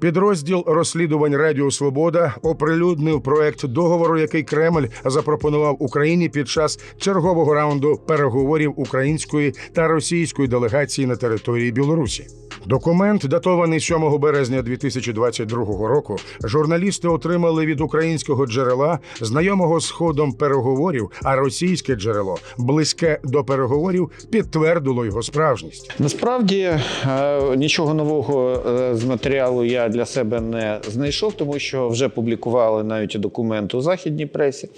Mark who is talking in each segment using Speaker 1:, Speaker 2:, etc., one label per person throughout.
Speaker 1: Підрозділ розслідувань Радіо Свобода оприлюднив проект договору, який Кремль запропонував Україні під час чергового раунду переговорів української та російської делегації на території Білорусі. Документ, датований 7 березня 2022 року, журналісти отримали від українського джерела, знайомого з ходом переговорів, а російське джерело, близьке до переговорів, підтвердило його справжність.
Speaker 2: Насправді е, нічого нового е, з матеріалу я для себе не знайшов, тому що вже публікували навіть документи у західній пресі.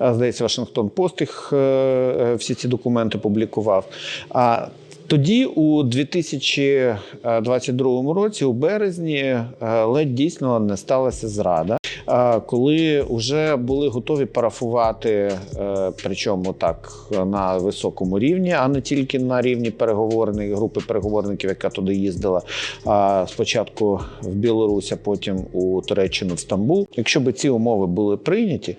Speaker 2: Здається, Вашингтон Пост їх е, е, всі ці документи публікував. А тоді, у 2022 році, у березні, е, ледь дійсно не сталася зрада. Е, Коли вже були готові парафувати, е, причому так на високому рівні, а не тільки на рівні переговорної групи переговорників, яка туди їздила спочатку в Білорусь, а потім у Туреччину в Стамбул. Якщо б ці умови були прийняті,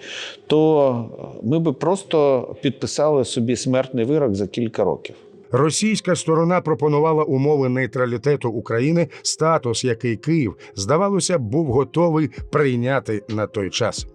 Speaker 2: то ми би просто підписали собі смертний вирок за кілька років.
Speaker 1: Російська сторона пропонувала умови нейтралітету України, статус, який Київ, здавалося, був готовий прийняти на той час.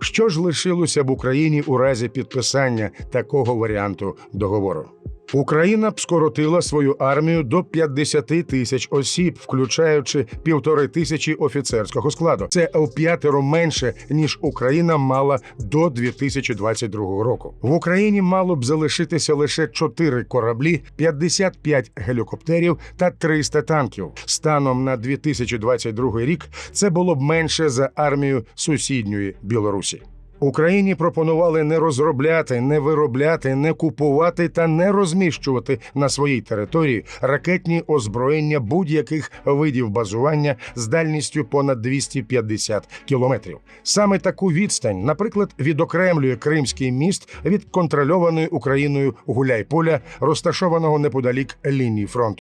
Speaker 1: Що ж лишилося б Україні у разі підписання такого варіанту договору? Україна б скоротила свою армію до 50 тисяч осіб, включаючи півтори тисячі офіцерського складу. Це у п'ятеро менше ніж Україна мала до 2022 року. В Україні мало б залишитися лише 4 кораблі, 55 гелікоптерів та 300 танків. Станом на 2022 рік це було б менше за армію сусідньої Білорусі. Україні пропонували не розробляти, не виробляти, не купувати та не розміщувати на своїй території ракетні озброєння будь-яких видів базування з дальністю понад 250 кілометрів. Саме таку відстань, наприклад, відокремлює Кримський міст від контрольованої Україною Гуляйполя, розташованого неподалік лінії фронту.